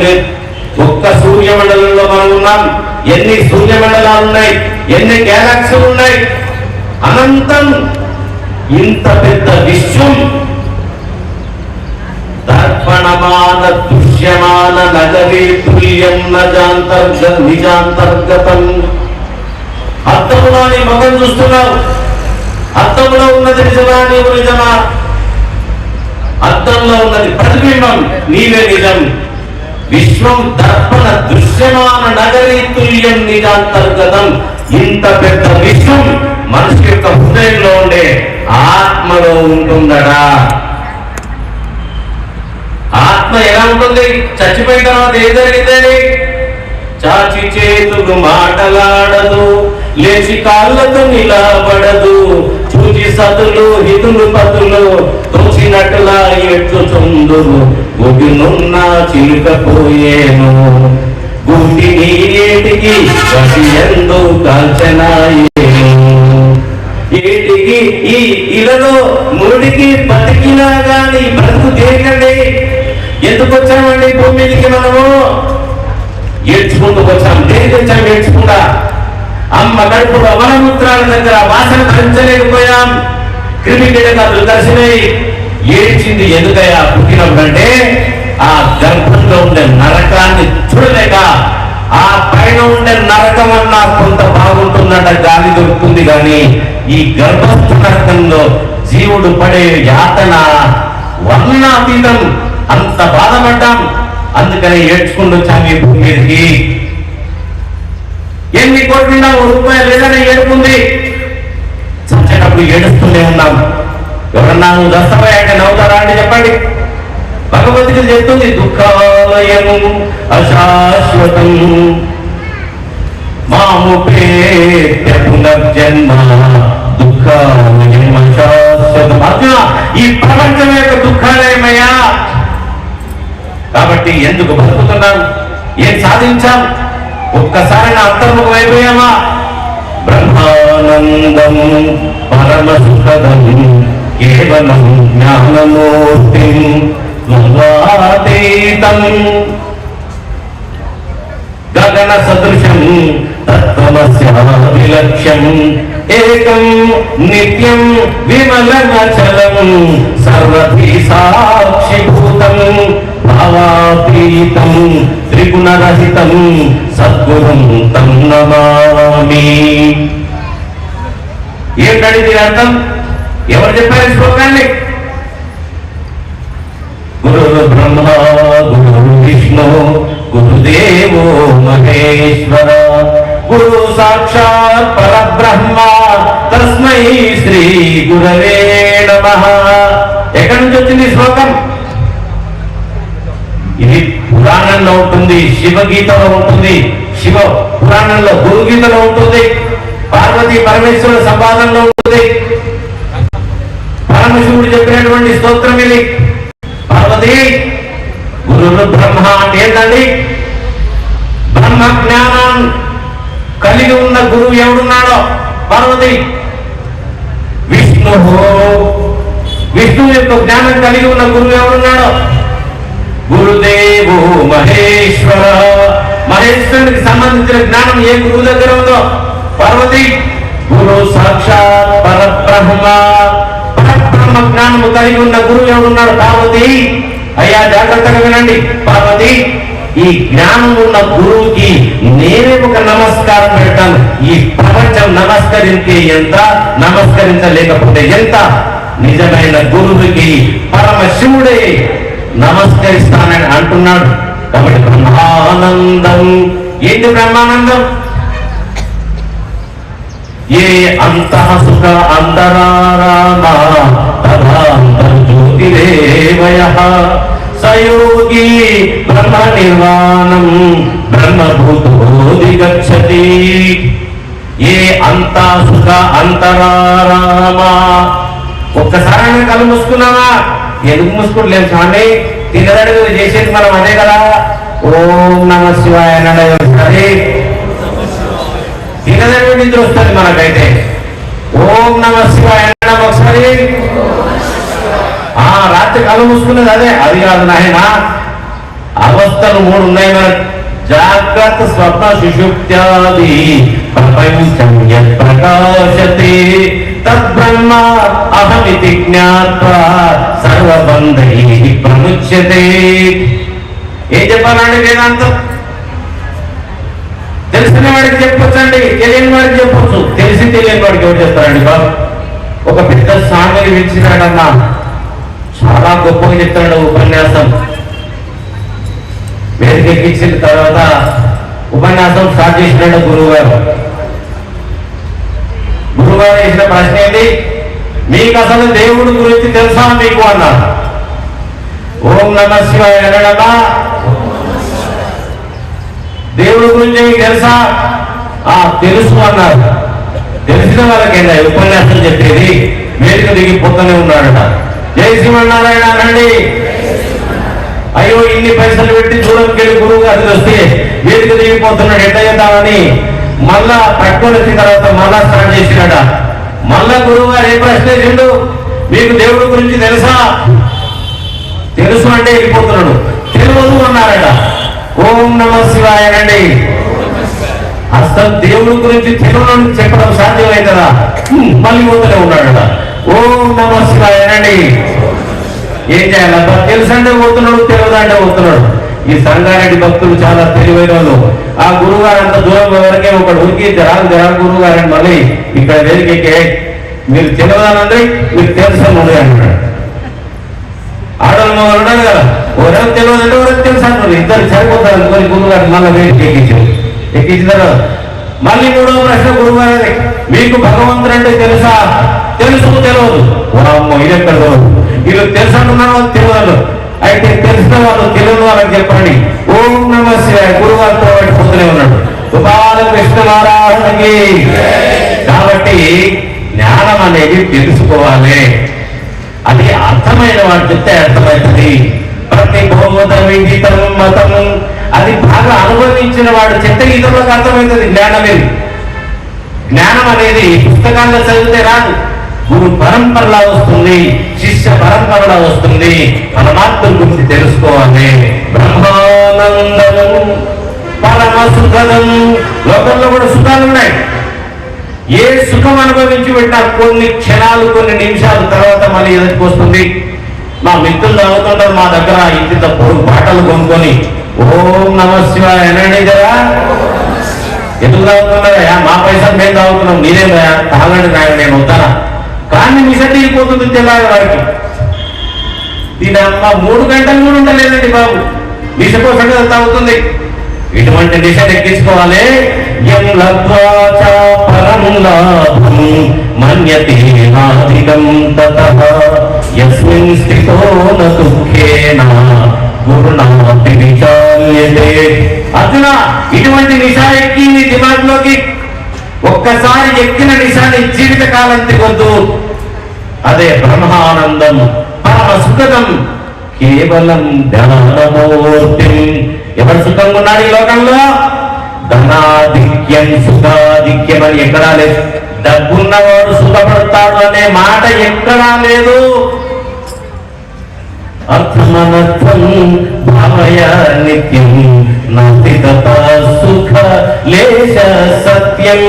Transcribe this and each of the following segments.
లేదు. ఒక్క సూర్యమండలంలో మనం ఉన్నాం. ఎన్ని సూర్యమండలాలు ఉన్నాయి ఎన్ని గ్యాలక్సీలు ఉన్నాయి? అనంతం ఇంత పెద్ద విశ్వం. దర్పణమాన దృశ్యమాన నగరీ తుల్యం నజాంతర్గ నిజాంతర్గతం. అర్థంలో నీ ముఖం చూస్తున్నావు. అర్థంలో ఉన్నది నిజమా? నీవు నిజమా? అర్థంలో ఉన్నది ప్రతిబింబం. నీవే నిజం. విశ్వం దర్పణ దృశ్యమాన నగరీ తుల్యం నిజాంతర్గతం. ఇంత పెద్ద విశ్వం మనిషి యొక్క హృదయంలో ఉండే ఆత్మలో ఉంటుందడా? ఆత్మ ఎలా ఉంటుంది? చచ్చిపోయిన తర్వాత ఏ జరిగిందని చాచి చేతులు మాటలాడదు లేచి కాళ్ళతో నిలబడదు. సతులు హితులు పతులు తోచినట్టులా ఎట్టుచుందురు గుడినున్న చిలుకపోయేను గుడి నీటికి గసి ఎందు కాల్చనాయేను. ఏటికి ఈ ఇలలో ముడికి బతికినా గాని బ్రతుకు తీరకండి ఎందుకు వచ్చామండి భూమికి మనము? ఏడ్చుకుంటూ వచ్చాం. దేనికి వచ్చాం ఏడ్చుకుంటా? అమ్మ కడుపు వనమూత్రాల దగ్గర వాసన భరించలేకపోయాం క్రిమి కీటకాలు దర్శనై ఏడ్చింది ఎందుకయ్యా? పుట్టినప్పుడంటే ఆ గర్భంలో ఉండే నరకాన్ని చూడలేక ఆ పైన ఉండే నరకం అన్నా కొంత బాగుంటుందంట గాలి దొరుకుతుంది కానీ ఈ గర్భస్థ నరకంలో జీవుడు పడే యాతన వర్ణాతీతం. అంత బాధపడ్డాం. అందుకని ఏడ్చుకుంటూ వచ్చాము ఈ భూమి మీదకి. ఎన్ని కోట్లున్నా ఒక రూపాయలు లేదని ఏడుకుంది చచ్చేటప్పుడు ఏడుస్తూనే ఉన్నాం. ఎవరన్నా నువ్వు అంటే నవ్వుతారా అంటే చెప్పండి. భగవద్గీత చెప్తుంది దుఃఖాలయం అశాశ్వతం. మాము ప్రేత్య పునర్జన్మ. దుఃఖాలయం అశాశ్వతం. అర్జున ఈ ప్రపంచం యొక్క దుఃఖాలయమయ్యా కాబట్టి ఎందుకు బతుకుతున్నాం? ఏం సాధించాం? ఒక్కసారి నా అంతర్ముఖం అయిపోయామా? బ్రహ్మానందం పరమ సుఖదం కేవలం జ్ఞానమూర్తి ద్వంద్వాతీతం గగన సదృశం తత్వమస్యాభిలక్ష్యం ఏకం నిత్యం విమలమచలం సర్వీ సాక్షిభూతం భావాతీతం. త్రిగుణరహితం సద్గురం తం నమామి. ఏంటండి దీని అర్థం? ఎవరు చెప్పారు శ్లోకాన్ని? గురు బ్రహ్మ గురు విష్ణు గురుదేవో మహేశ్వర. గురు సాక్షాత్ పరబ్రహ్మ తస్మై శ్రీ గురవే నమ. ఎక్కడి నుంచి వచ్చింది శ్లోకం? ఇది పురాణంలో ఉంటుంది శివగీతలో ఉంటుంది శివ పురాణంలో గురుగీతలో ఉంటుంది పార్వతి పరమేశ్వర సంపాదనలో ఉంటుంది. పరమశివుడు చెప్పినటువంటి స్తోత్రం ఇది. పార్వతి గురువు బ్రహ్మ అంటే ఏంటండి? బ్రహ్మ జ్ఞానం కలిగి ఉన్న గురువు ఎవడున్నాడో పార్వతి? విష్ణు విష్ణువు యొక్క జ్ఞానం కలిగి ఉన్న గురువు ఎవడున్నాడో? గురుదేవు మహేశ్వర. మహేశ్వరునికి సంబంధించిన జ్ఞానం ఏ గురువు దగ్గర ఉందో? పార్వతి గురు సాక్షాత్ పరబ్రహ్మ. పరబ్రహ్మ జ్ఞానము కలిగి ఉన్న గురువు ఎవరున్నాడు పార్వతి. అయ్యా జాగ్రత్తగా వినండి. పార్వతి ఈ జ్ఞానం ఉన్న గురువుకి నేనే ఒక నమస్కారం పెడతాను. ఈ ప్రపంచం నమస్కరిస్తే ఎంత నమస్కరించలేకపోతే ఎంత? నిజమైన గురువుకి పరమశివుడే నమస్కరిస్తానని అంటున్నాడు. కాబట్టి బ్రహ్మానందం. ఏంటి బ్రహ్మానందం? ఏ అంత సుఖ అంతరారామ తదాంతర్జ్యోతిరేవయ సయోగి బ్రహ్మ నిర్వాణం బ్రహ్మభూతోది గచ్చతి ఏ అంత సుఖ అంతరారామ. ఒక్కసారి కళ్ళు మూసుకున్నావా? ఎందుకు మూసుకోవట్లేదు స్వామి తినదడుగు చేసేది మనం అదే కదా. ఓం నమ శివాయ అన్నాడు ఒకసారి తినదడుగు నిద్ర వస్తుంది మనకైతే. ఓం నమ శివాయ ఒకసారి. ఆ రాత్రి కళ్ళు మూసుకున్నది అదే. అది కాదు నాయన. అవస్థలు మూడు ఉన్నాయి మనకు. జాగ్రత్త స్వప్న సుషుప్త్యాది ప్రపంచం యత్ ప్రకాశతే. తద్బ్రహ్మ అహమితి జ్ఞాత్వా సర్వబంధై ప్రముచ్యతే. ఏం చెప్పాలండి వేదాంతం? తెలిసిన వాడికి చెప్పొచ్చండి తెలియని వాడికి చెప్పొచ్చు. తెలిసి తెలియని వాడికి ఎవరు చెప్తారండి బాబు? ఒక పెద్ద స్వామిని పిలిచినాడన్నా చాలా గొప్పగా చెప్తాడు ఉపన్యాసం. వేదికెక్కించిన తర్వాత ఉపన్యాసం స్టార్ట్ చేసినట్టు గురువు గారు గురువు గారు వేసిన ప్రశ్న ఏంటి? మీకు అసలు దేవుడి గురించి తెలుసా మీకు అన్నారు. ఓం నమ శివాయ అనడమా దేవుడి గురించి మీకు తెలుసా? ఆ తెలుసు అన్నారు. తెలిసిన వాళ్ళకేనా ఉపన్యాసం చెప్పేది? వేదిక దిగిపోతూనే ఉన్నాడట. జై శ్రీమన్నారాయణ అనండి అయ్యో ఇన్ని పైసలు పెట్టి దూరంకి వెళ్ళి గురువు గారు వస్తే వేదిక దిగిపోతున్నాడు ఎట్ట మళ్ళా తక్కువ వచ్చిన తర్వాత మళ్ళా స్టార్ట్ చేసినాడ. మళ్ళా గురువు గారు ఏ ప్రశ్న వేసిండు మీకు దేవుడి గురించి తెలుసా? తెలుసు అంటే వెళ్ళిపోతున్నాడు. తెలియదు అన్నారట. ఓం నమ శివాయ అసలు దేవుడి గురించి తెలుగులో చెప్పడం సాధ్యమవుతుందా మళ్ళీ పోతూనే ఉన్నాడట. ఓం నమ శివాయ ఏం చేయాలబ్బా తెలుసంటే పోతున్నాడు తెలియదంటే పోతున్నాడు. ఈ సంగారెడ్డి భక్తులు చాలా తెలివైన వాళ్ళు. ఆ గురుగారు అంత దూరం వరకే ఒకడు ఉరికి జరాలు జరా గురుగారు అని మళ్ళీ ఇక్కడ వేదికకే మీరు తెలియదానండి మీరు తెలుసా ముందు అంటున్నాడు. ఆడవాళ్ళు మగవాళ్ళు ఉన్నారు కదా. ఎవరెవరు తెలియదు అంటే ఎవరికి తెలుసు అంటారు ఇద్దరు సరిపోతారు అనుకొని గురుగారు మళ్ళీ వేదిక ఎక్కించారు. ఎక్కించిన తర్వాత మళ్ళీ మూడవ ప్రశ్న గురుగారు మీకు భగవంతుడు అంటే తెలుసా? తెలుసు తెలియదు. వామ్మో ఇది ఎక్కడ తెలియదు వీళ్ళు తెలుసు వాళ్ళు తెలియదు. అయితే తెలిసిన వాళ్ళు తెలియని వాళ్ళని చెప్పండి. ఓం నమ శివాయ. గురువారితో ఉన్నాడు. గోపాల కృష్ణ కాబట్టి జ్ఞానం అనేది తెలుసుకోవాలి. అది అర్థమైన వాడు చెప్తే అర్థమవుతుంది. ప్రతి బోధ విదితం మతం అది బాగా అనుభవించిన వాడు చెప్తే ఇతరులకు అర్థమవుతుంది. జ్ఞానం అనేది జ్ఞానం అనేది పుస్తకాల్లో చదివితే రాదు. గురు పరంపరలా వస్తుంది శిష్య పరంపరలా వస్తుంది. పరమాత్మ గురించి తెలుసుకోవాలి. బ్రహ్మానందము పరమ సుఖదం లోకంలో కూడా సుఖాలు ఉన్నాయి. ఏ సుఖం అనుభవించి పెట్టినా కొన్ని క్షణాలు కొన్ని నిమిషాల తర్వాత మళ్ళీ ఎదుటికి వస్తుంది. మా మిత్రులు చదువుతుంటారు మా దగ్గర ఇంత పొడుగు బాటలు కొనుక్కొని ఓం నమ శివాయ అనండి కదా. ఎందుకు తాగుతున్నారా మా పైసలు మేము తాగుతున్నాం మీరేం తాగండి నాయన నేను వద్దానా కానీ మిస తీరిపోతుంది తెల్లారి వారికి దీని అమ్మ మూడు గంటలు కూడా ఉండలేదండి బాబు. మిస తాగుతుంది ఇటువంటి దిశ ఎక్కించుకోవాలి అర్జున ఇటువంటి నిశా ఎక్కి నీ దిమాగ్లోకి ఒక్కసారి ఎక్కిన నిశాని జీవిత కాలం తిగొద్దు అదే బ్రహ్మానందం పరమ సుఖదం కేవలం ధనమూర్తి ఎవరు సుఖంగా ఉన్నాడు ఈ లోకంలో? ధనాధిక్యం సుఖాధిక్యం అని ఎక్కడా లేదు. డబ్బున్నవాడు సుఖపడతాడు అనే మాట ఎక్కడా లేదు. అర్థమనర్థం భావయ నిత్యం నాస్తి తథా సుఖ లేశ సత్యం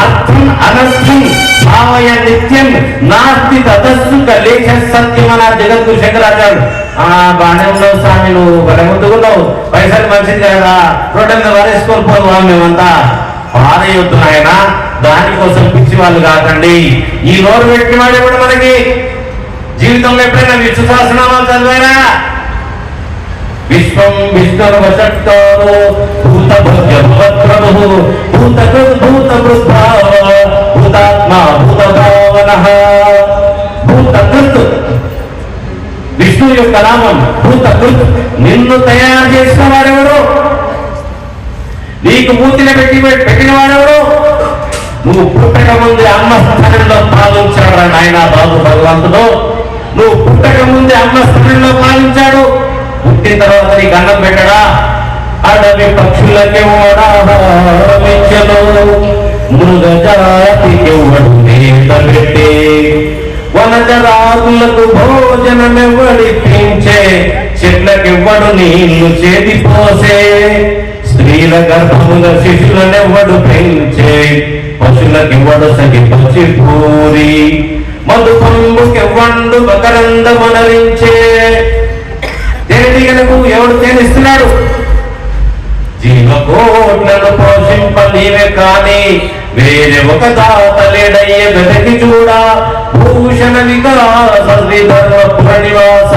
అర్థం అనర్థం భావయ నిత్యం నాస్తి తథ లేశ సత్యం అన్నారు జగద్గురు శంకరాచార్యుడు. ఆ బాగానే ఉన్నావు స్వామి నువ్వు భలే పైసలు మంచిది కదా రోడ్డు మీద వారేసుకొని పోదు మేమంతా. పారేయొద్దు ఆయన దానికోసం పిచ్చి వాళ్ళు కాకండి. ఈ నోరు పెట్టిన వాడు కూడా మనకి? జీవితంలో ఎప్పుడైనా విష్ణు సహస్రనామాలు చదివారా? విశ్వం విష్ణుర్వచట్టారో భూత భద్రభు భూత భూత వృద్ధావ భూతాత్మా భూత భావన భూతకృత్. విష్ణు యొక్క నామం భూతకృత్. నిన్ను తయారు చేసిన వాడెవడు నీకు మూతిని పెట్టి పెట్టిన వారెవరు? నువ్వు పుట్టక ముందే అమ్మ స్థానంలో పాలించాడు నాయన బాబు భగవంతుడు. నువ్వు పుట్టక ముందే అమ్మ స్థానంలో పాలించాడు. పుట్టిన తర్వాత నీకు అన్నం పెట్టడా? అడవి పక్షులకి ఓడామించను మృగజాతికి ఎవడు మేత పెట్టి. వనజరాకులకు భోజనమివ్వడిపించే చెట్లకివ్వడు నీళ్ళు చేతి పోసే స్త్రీల గర్భముల శిశులనెవ్వడు పెంచే. పశులకివ్వడు సగి పచ్చి పూరి. మధు పంబుకెవ్వండు మకరందమనరించే తేనెటీగలకు ఎవడు తేనిస్తున్నాడు జీవకోట్లను పోషింప కానీ కాని వేరే ఒక దాత లేడయ్య వెతకి చూడ. భూషణ వికాస ధర్మ పురనివాస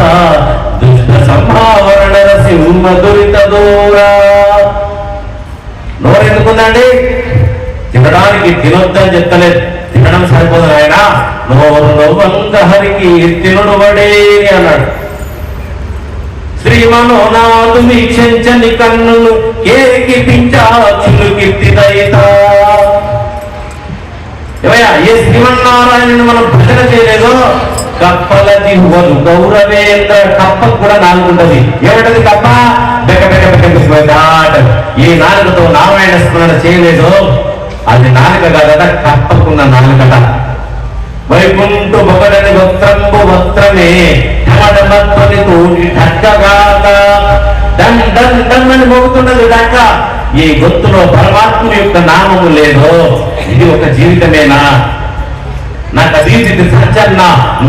దుష్ట సంభావరణ సింహ దురిత దూరా. నోరెందుకుందండి తినడానికి తినొద్దని చెప్తలేదు. తినడం సరిపోదు ఆయన నోరు నవ్వంగ హరికి తినుడు వడేని అన్నాడు. శ్రీ మనోనాథు వీక్షించని కన్నులు కేకి పించాచులు ఏమయ్యా ఏ శ్రీమన్నారాయణుని మనం భజన చేయలేదో? కప్పల దిగువలు గౌరవేంద్ర కప్పకు కూడా నాలుగుంటది. ఏమిటది కప్ప? బెక బెక బెక ఈ నాలుగుతో నారాయణ స్మరణ చేయలేదో? అది నాలుక కాదట కప్పకున్న నాలుగట వైకుంఠు మొగడని వస్త్రంబు వస్త్రమే. ఢమఢమత్వని తోటి ఢక్కగాక డన్ డన్ డన్ అని మోగుతున్నది డక్క ఈ గొంతులో పరమాత్మ యొక్క నామము లేదు. ఇది ఒక జీవితమేనా? నాకు అదీతి సజ్జన్న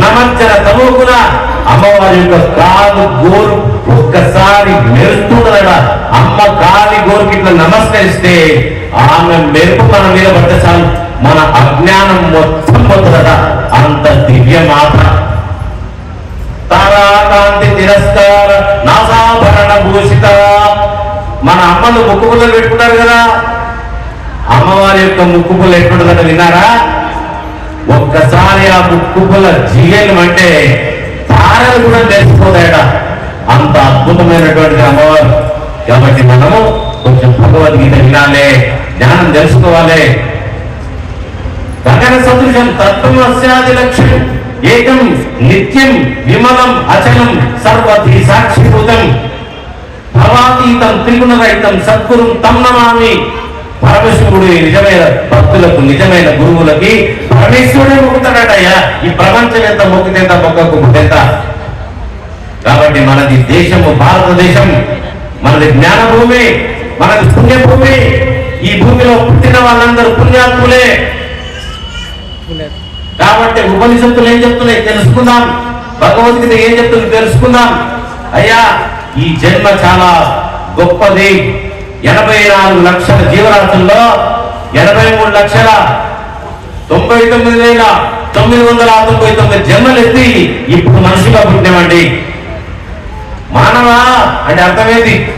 నమర్చన సమూకుల అమ్మవారి యొక్క కాలు గోరు ఒక్కసారి మెరుస్తుందట అమ్మ కాలి గోరుకి ఇట్లా నమస్కరిస్తే ఆమె మెరుపు మన మీద పడ్డ చాలు. మన అజ్ఞానం మొత్తం పోతుందట అంత దివ్య మాత తారాకాంతి తిరస్కార నాసాభరణ భూషిత. మన అమ్మలు ముక్కుపుల్లలు పెట్టుకుంటారు కదా. అమ్మవారి యొక్క ముక్కుపుల్ల ఎట్లుంటుందట విన్నారా? ఒక్కసారి ఆ ముక్కుపుల్ల జీయలు అంటే తారలు కూడా తెలిసిపోతాయట. అంత అద్భుతమైనటువంటి అమ్మవారు. కాబట్టి మనము కొంచెం భగవద్గీత వినాలి జ్ఞానం తెలుసుకోవాలి. గగన సదృశం తత్వమస్యాది లక్ష్యం. ఏకం నిత్యం విమలం అచలం సర్వధి సాక్షిభూతం. భవాతీతం త్రిగుణరహితం సద్గురుం తం నమామి. పరమేశ్వరుడు నిజమైన భక్తులకు నిజమైన గురువులకి పరమేశ్వరుడే మొక్కుతాడటయ్యా. ఈ ప్రపంచం ఎంత మొక్కితేంత మొక్కకు పుట్టేంత కాబట్టి మనది దేశము భారతదేశం. మనది జ్ఞాన భూమి మనది పుణ్యభూమి. ఈ భూమిలో పుట్టిన వాళ్ళందరూ పుణ్యాత్ములే. కాబట్టి ఉపనిషత్తులు ఏం చెప్తున్నాయి? తెలుసుకుందాం. భగవద్గీత ఏం చెప్తుంది? తెలుసుకుందాం. అయ్యా ఈ జన్మ చాలా గొప్పది. ఎనభై నాలుగు లక్షల జీవరాశుల్లో ఎనభై మూడు లక్షల తొంభై తొమ్మిది వేల తొమ్మిది వందల తొంభై తొమ్మిది జన్మలు ఎత్తి ఇప్పుడు మనిషిగా పుట్టినామండి. మానవా? అంటే అర్థమేది.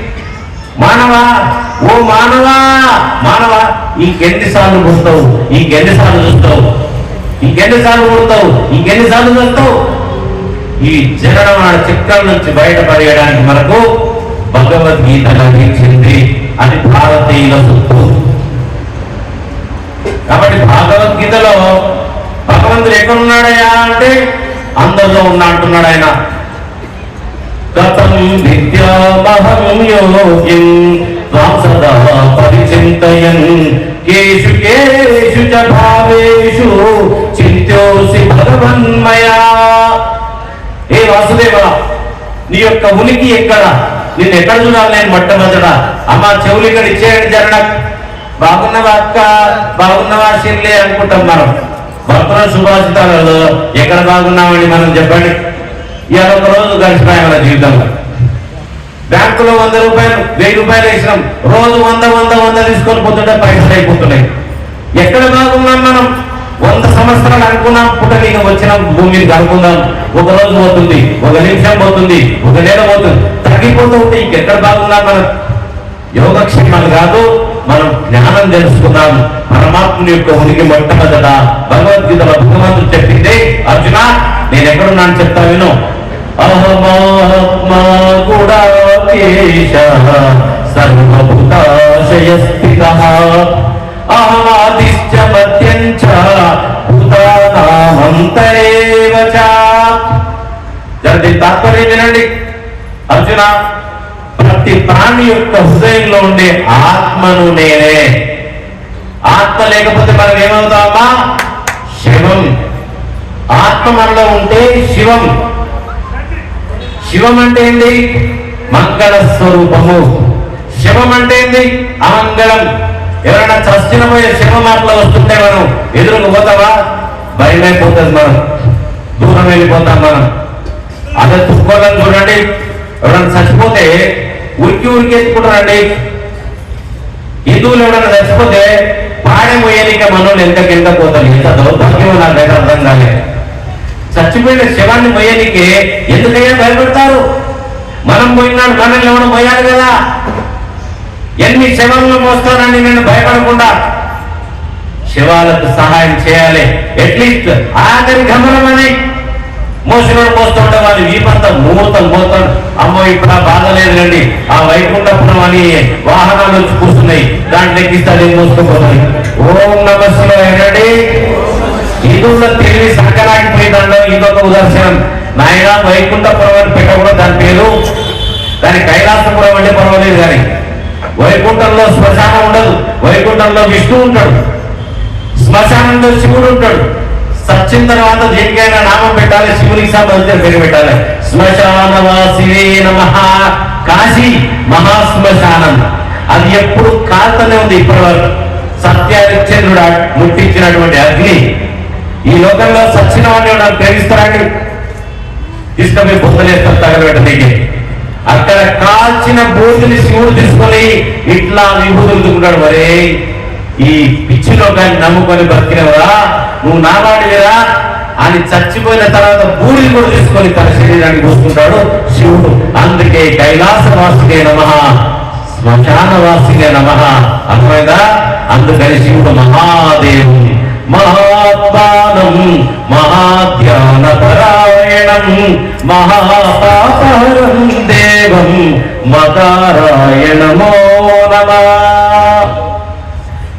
మానవా? ఓ మానవా? మానవా? ఇంకెన్నిసార్లు పుడతావు? ఇంకెన్నిసార్లు చూస్తావు? ఇంకెన్నిసార్లు పుడతావు ఇంకెన్నిసార్లు చూస్తావు ఈ జననం ఆ చిక్కల నుంచి బయటపడేయడానికి మనకు భగవద్గీత లభించింది అని భారతీయుల సొత్తు. కాబట్టి భగవద్గీతలో భగవంతుడు ఎక్కడున్నాడయ్యా అంటే అందరిలో ఉన్నా అంటున్నాడు ఆయన. కథం విద్యామహం యోగిం త్వాం సదా పరిచింతయన్. కేషు కేషు చ భావేషు చింత్యోసి భగవన్మయా ఏ వాసుదేవ నీ యొక్క ఉనికి ఎక్కడ? నిన్ను ఎక్కడ చూడాలి నేను మొట్టమొదట? అమ్మ చెవులు ఇక్కడ ఇచ్చేయండి జరణ బాగున్నవా అక్క? బాగున్నవా చెల్లే అనుకుంటాం మనం. భక్తుల సుభాషితాలలో ఎక్కడ బాగున్నామని మనం చెప్పండి? ఇవాళ ఒక రోజు గడిచిపోయాం మన జీవితంలో. బ్యాంకులో వంద రూపాయలు వెయ్యి రూపాయలు వేసినాం. రోజు వంద వంద వంద తీసుకొని పోతుంటే పైసలు అయిపోతున్నాయి. ఎక్కడ బాగున్నాం మనం? వంద సంవత్సరాలు అనుకున్నాం పుట్టనీకి వచ్చిన భూమిని కనుక్కుందాం ఒక రోజు పోతుంది ఒక నిమిషం పోతుంది ఒక నెల పోతుంది. తగ్గిపోతూ ఉంటే ఇంకెక్కడ బాగున్నాం మనం? యోగక్షేమాలు కాదు మనం జ్ఞానం తెలుసుకుందాం. పరమాత్ముని యొక్క ఉనికి మొట్టమొదట భగవద్గీతలో భగవంతుడు చెప్పింది అర్జున నేను ఎక్కడున్నాను చెప్తా విను అహమాత్మా గుడాకేశ సర్వభూతాశయ స్థిత అహమాదిశ్చ మధ్యం చ భూతానామంతరేవ చ తాత్పర్యం వినండి। అర్జున ప్రతి ప్రాణి యొక్క హృదయంలో ఉండే ఆత్మను నేనే। ఆత్మ లేకపోతే మనం ఏమవుతామా? శివం। ఆత్మ మనలో ఉంటే శివం। శివం అంటే ఏంటి మంగళ స్వరూపము. శివం అంటే ఏంటి అమంగళం. ఎవరైనా చచ్చిన పోయే శివ మాటలు వస్తుంటే మనం ఎదురుకు పోతావా? భయమైపోతుంది మనం. దూరం వెళ్ళిపోతాం మనం. అదే తుక్కోళ్ళని చూడండి. ఎవరైనా చచ్చిపోతే ఉరికి ఉరికి ఎత్తుకుంటారండి. హిందువులు ఎవరైనా చచ్చిపోతే పాడె మొయ్యనిక మనోళ్ళు ఎంత కింద పోతారు? ఎంత దౌర్భాగ్యం నాకు అర్థం కాలేదు. చచ్చిపోయిన శవాన్ని మొయ్యనికి ఎందుకయ్యా భయపడతారు? మనం పోయినాడు మనల్ని ఎవరు పోయాలి కదా? ఎన్ని శవాలను మోస్తానని నేను భయపడకుండా శవాలకు సహాయం చేయాలి. అట్లీస్ట్ ఆఖరి గమనం అని మోసినోడు మోస్తుంటే వాళ్ళు వీపంత ముహూర్తం పోతాడు. అమ్మో ఇప్పుడు ఆ బాధ లేదులేండి. ఆ వైకుంఠపురం అని వాహనాలు వచ్చి కూర్చున్నాయి. దాంట్లో ఎక్కిస్తాడు ఏం మోసుకుపోతాయి ఓం నమ హిందువుల తెలివి సంకరాకిపోయిందంలో ఇంకొక ఉదాహరణ. నాయన వైకుంఠపురం అని పెట్టకూడదు దాని పేరు దాని కైలాసపురం అంటే పర్వాలేదు కానీ వైకుంఠంలో శ్మశానం ఉండదు. వైకుంఠంలో విష్ణు ఉంటాడు. శ్మశానంలో శివుడు ఉంటాడు. సచ్చిన తర్వాత దేనికైనా నామం పెట్టాలి శివునికి సంబంధించిన పేరు పెట్టాలి. శ్మశానవాసివే నమ. కాశీ మహాశ్మశానం. అది ఎప్పుడు కాల్తనే ఉంది. ఇప్పటి వరకు సత్యహరిశ్చంద్రుడు ముట్టించినటువంటి అగ్ని. ఈ లోకంలో సచ్చిన వాడిని నాకు ప్రేమిస్తారండి తీసుకొని బుద్ధలేస్తారు తగలబెట్టడానికి అక్కడ కాల్చిన బూడిని శివుడు తీసుకొని ఇట్లా విభూతులుకుంటాడు మరే. ఈ పిచ్చి లోకాన్ని నమ్ముకొని బ్రతికినవరా నువ్వు నావాడివిరా అని చచ్చిపోయిన తర్వాత బూడిని కూడా తీసుకొని తన శరీరాన్ని పూసుకుంటాడు శివుడు. అందుకే కైలాస వాసుకే నమ. శ్మశానవాసికే నమ. అర్థమైందా? అందుకని శివుడు మహాదేవుడు. మహాత్మానం మహాధ్యానపరాయణం మహాపాపహరం దేవం మతారాయణమో నమ.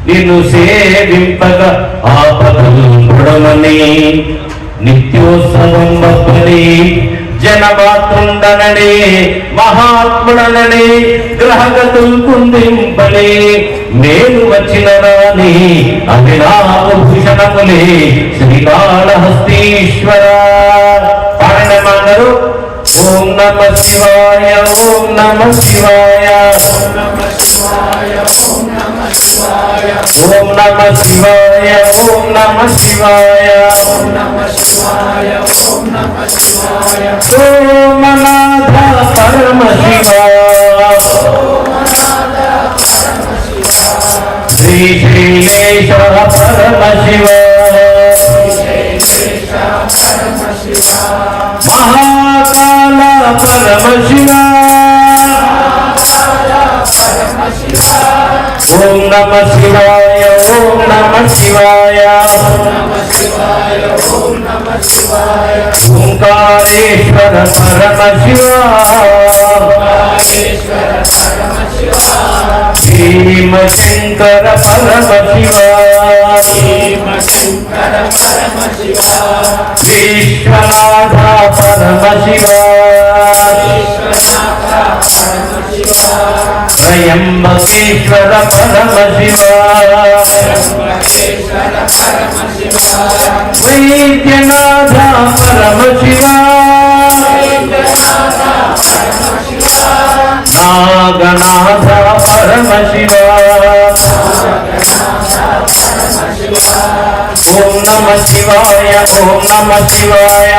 నిన్ను సేవింపగ ఆపదం ఆపదలుడమని నిత్యోత్సవం వప్పని జనమాతృండనని మహాత్ముడనని గ్రహగతులు కుందింపని నేను వచ్చిన రాని అభినాభూషణములే శ్రీకాళహస్తీశ్వర. పాడండి అమ్మా అందరూ ఓం నమ శివాయ ఓం నమ శివాయ. ఓం నమ శివాయ ఓం నమ శివాయ. సోమనాథ పరమ శివ. శ్రీ శ్రీలేశ పరమ శివ. మహాకాల పరమ శివ. ఓం నమ శివాయ ఓం నమ శివాయ. ఓంకారేశ్వర పరమ శివ. భీమశంకర పరమ శివ. విశ్వనాథ పరమ శివ. త్రయంబకేశ్వర పరమ శివ వైద్యనాథ పరమ శివ నాగనాథ పరమ శివ ఓం నమ శివాయ ఓం నమ శివాయ.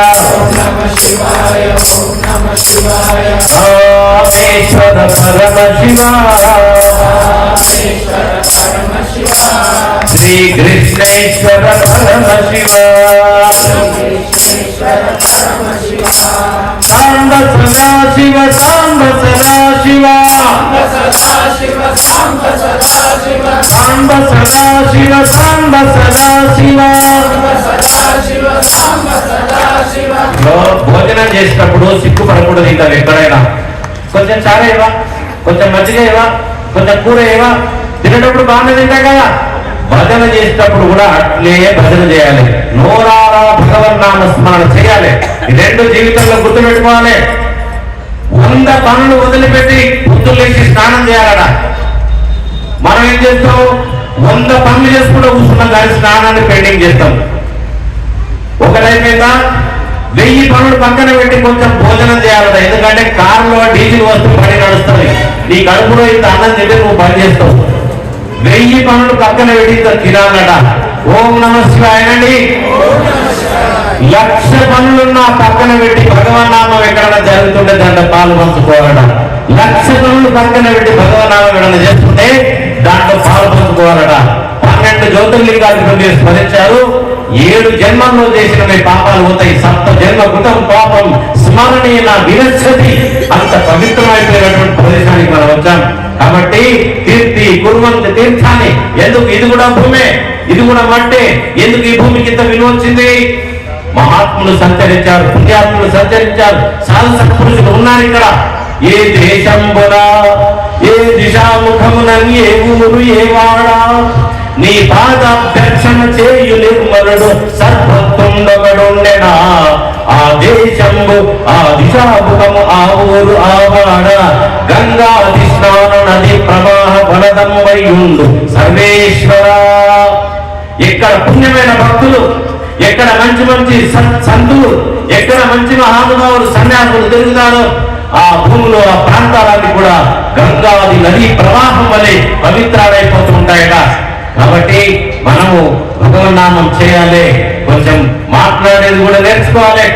రామేశ్వర పరమ శివ శ్రీ కృష్ణేశ్వర పరమ శివ సాంబ సదా శివ. సాంబ సదా శివ సాంబ సదా శివ. సాంబ సదా శివ సాంబ భోజనం చేసేటప్పుడు సిగ్గుపడకూడదు ఇంకా ఎక్కడైనా. కొంచెం చారేవా కొంచెం మజ్జిగ ఇవ్వ కొంచెం కూర ఇవ్వ తినేటప్పుడు బాగానే తింటా కదా. భజన చేసేటప్పుడు కూడా అట్లే భజన చేయాలి. నోరారా భగవన్నామ స్మరణ చేయాలి. రెండు జీవితంలో గుర్తుపెట్టుకోవాలి వంద పనులు వదిలిపెట్టి పొద్దున్న స్నానం చేయాలట. మనం ఏం చేస్తాం? వంద పనులు చేసుకుంటూ కూర్చున్నాం కానీ స్నానాన్ని పెండింగ్ చేస్తాం. ఒకటైపోయిందా వెయ్యి పనులు పక్కన పెట్టి కొంచెం భోజనం చేయాలట. ఎందుకంటే కారులో డీజిల్ వస్తూ పని నడుస్తుంది నీ కడుపులో ఇంత అన్నం తింటే నువ్వు పని చేస్తావు. వెయ్యి పనులు పక్కన పెట్టి ఇంత తినాలట. ఓం నమ శివాయనండి లక్ష పనులున్న పక్కన పెట్టి భగవన్నామం ఎక్కడైనా జరుగుతుంటే దాంట్లో పాలు పంచుకోవాలట. లక్ష పనులు పక్కన పెట్టి భగవన్నామం ఎక్కడైనా చేస్తుంటే దాంట్లో పాలు పన్నెండు జ్యోతిర్లింగాలు మీరు స్మరించారు. ఏడు జన్మల్లో చేసిన మీ పాపాలు పోతాయి. సప్త జన్మ కృతం పాపం స్మరణీయ వినశ్యతి అంత పవిత్రమైపోయినటువంటి ప్రదేశానికి మనం వచ్చాం. కాబట్టి కీర్తి కుర్వంత తీర్థాన్ని ఎందుకు? ఇది కూడా భూమే. ఇది కూడా మట్టే. ఎందుకు ఈ భూమికి ఇంత విలువ వచ్చింది? మహాత్ములు సంచరించారు పుణ్యాత్ములు సంచరించారు. సాధు సత్పురుషులు ఉన్నారు ఇక్కడ. ఏ దేశం కూడా ఏ దిశాముఖమునని ఏ ఊరు ఏ వాడా? నీ పాదాభ్యక్షణ చేయు నిర్మలుడు సర్వత్తుండగడుండెనా ఆ దేశంబు ఆ దిశాముఖము ఆ ఊరు ఆ వాడ. గంగా స్నాన నది ప్రవాహ బలదంబయుండు సర్వేశ్వర. ఎక్కడ పుణ్యమైన భక్తులు ఎక్కడ మంచి మంచి సంతులు ఎక్కడ మంచి మహానుభావులు సన్యాసులు తిరుగుతారో ఆ భూములు ఆ ప్రాంతాలన్నీ కూడా గంగాది నదీ ప్రవాహం వలె పవిత్రాలైపోతూ ఉంటాయట కాబట్టి మనము భగవన్నామం చేయాలి. కొంచెం మాట్లాడేది కూడా నేర్చుకోవాలి.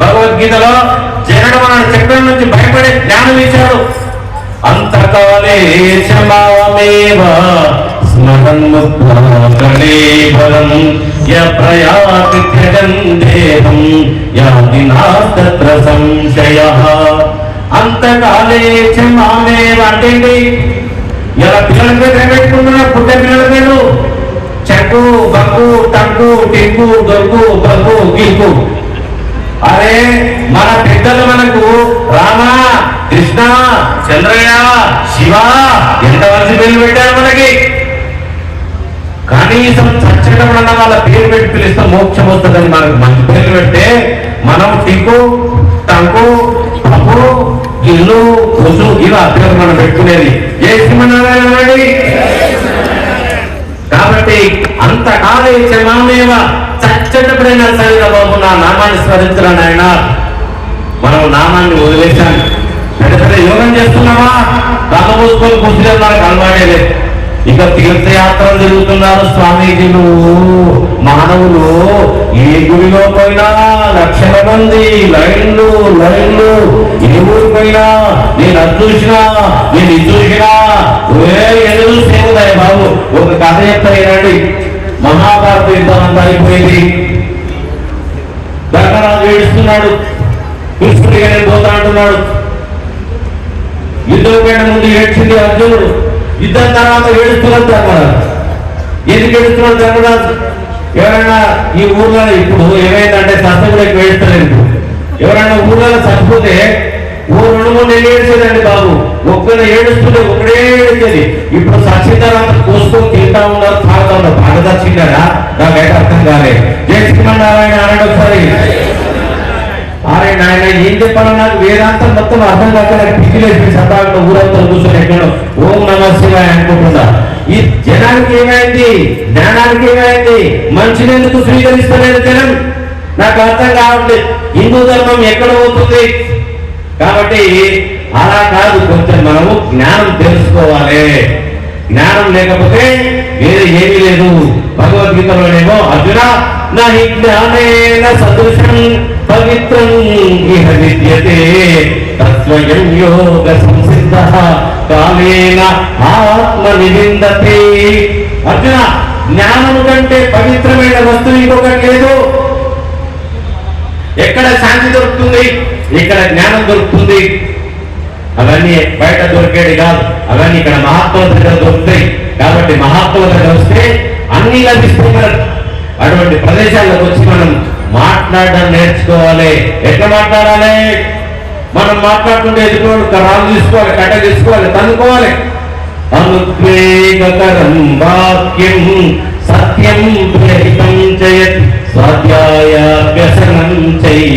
భగవద్గీతలో జనడం మన చక్రం నుంచి భయపడే జ్ఞానం ఇచ్చాడు అంతకాలే శమామేవ య ప్రయాతి త్యజన్ దేహం యాది నాస్తత్ర సంశయ. అంతకాలే క్షమామేవ అంటే ఏంటి? ఇలా పిల్లల మీద పెట్టుకుంటున్నా పుట్టే పిల్లల మీద చెక్కు బగ్గు టంకు టింకు దొగ్గు బగ్గు గిల్కు అరే మన పెద్దలు మనకు రామ కృష్ణ చంద్రయ్య శివ ఎంత మంచి పేర్లు పెట్టారు మనకి కనీసం చచ్చడం అన్న వాళ్ళ పేరు పెట్టి పిలిస్తే మోక్షం వస్తుందని మనకు మంచి పేర్లు పెడితే మనం టింకు టంకు పప్పు ఇల్లు కొసు ఇలా అభ్యర్థి మనం పెట్టుకునేది. ఏ శ్రీమన్నారాయణ కాబట్టి అంత కాలేచమామేవ చచ్చటప్పుడైనా సరే బాబు నా నామాన్ని స్మరించరా నాయన? మనం నామాన్ని వదిలేశాం. పెద్ద పెద్ద యోగం చేస్తున్నావా? కళ్ళ మూసుకొని కూర్చునే మనకు అలవాటే లేదు. ఇక తీర్థయాత్రలు జరుగుతున్నారు స్వామీజీలు. మానవులు ఏ గుడిలో పోయినా లక్షల మంది లైన్లు లైన్లు. ఏ ఊరు పోయినా నేను అది చూసినా నేను ఇది చూసినా. ఏదో ఎదురు బాబు. ఒక కథ చెప్తాయి మహాభారత యుద్ధం అంతా అయిపోయింది. ధర్మరాజు ఏడుస్తున్నాడు. కృష్ణుడిగా నేను పోతా అంటున్నాడు. యుద్ధం ముందు ఏడ్చింది అర్జునుడు. యుద్ధం తర్వాత ఏడుస్తున్నాడు ధర్మరాజు ఎందుకు ఏడుస్తున్నాడు ధర్మరాజు ఎవరైనా ఈ ఊర్లో ఇప్పుడు ఏమైందంటే సత్సంగులకు ఏడుస్తలేదు ఎవరైనా ఊర్లో చచ్చిపోతే ఓ రెండు మూడు నెలలు ఏడ్చేదండి బాబు. ఒక్కరు ఏడుస్తుంటే ఒకడే ఏడ్చేది. ఇప్పుడు సచ్చిన తర్వాత కోసుకొని తింటా ఉన్నారు తాగుతా ఉన్నారు. బాగా చచ్చిండారా నాకైతే అర్థం కాలేదు జయ శ్రీమన్నారాయణ అన్నాడు ఒకసారి. అరే నాయన ఏం చెప్పాలో నాకు వేదాంతం మొత్తం అర్థం కాక నాకు పిచ్చిలేసి సదాగా ఊరంతా కూర్చొని ఎక్కడో ఓం నమ శివాయ అనుకుంటున్నా. ఈ జనానికి ఏమైంది? జ్ఞానానికి ఏమైంది? మంచిని ఎందుకు స్వీకరిస్తలేదు జనం? నాకు అర్థం కావట్లేదు. హిందూ ధర్మం ఎక్కడ పోతుంది? కాబట్టి అలా కాదు కొంచెం మనము జ్ఞానం తెలుసుకోవాలి. జ్ఞానం లేకపోతే వేరే ఏమీ లేదు. భగవద్గీతలోనేమో అర్జున నా జ్ఞానేన సదృశం. పవిత్రం ఇహ విద్యతే. యోగ సంసిద్ధ కాలేన ఆత్మ నివిందతే అర్జున జ్ఞానము కంటే పవిత్రమైన వస్తువు ఇంకొకటి లేదు. ఎక్కడ శాంతి దొరుకుతుంది? ఇక్కడ జ్ఞానం దొరుకుతుంది. అవన్నీ బయట దొరికేది కాదు. అవన్నీ ఇక్కడ మహాత్ముల దగ్గర దొరుకుతాయి. కాబట్టి మహాత్ముల దగ్గర వస్తే అన్ని లభిస్తాయి అటువంటి ప్రదేశాలకు వచ్చి మనం మాట్లాడడం నేర్చుకోవాలి. ఎట్లా మాట్లాడాలి? మనం మాట్లాడుతుంటే ఎదుటి కరాలు తీసుకోవాలి కట్ట తీసుకోవాలి తన్నుకోవాలి. అనుద్వేగకరం వాక్యం సత్యం ప్రహితం చయత్ స్వాధ్యాయ వ్యసనం చై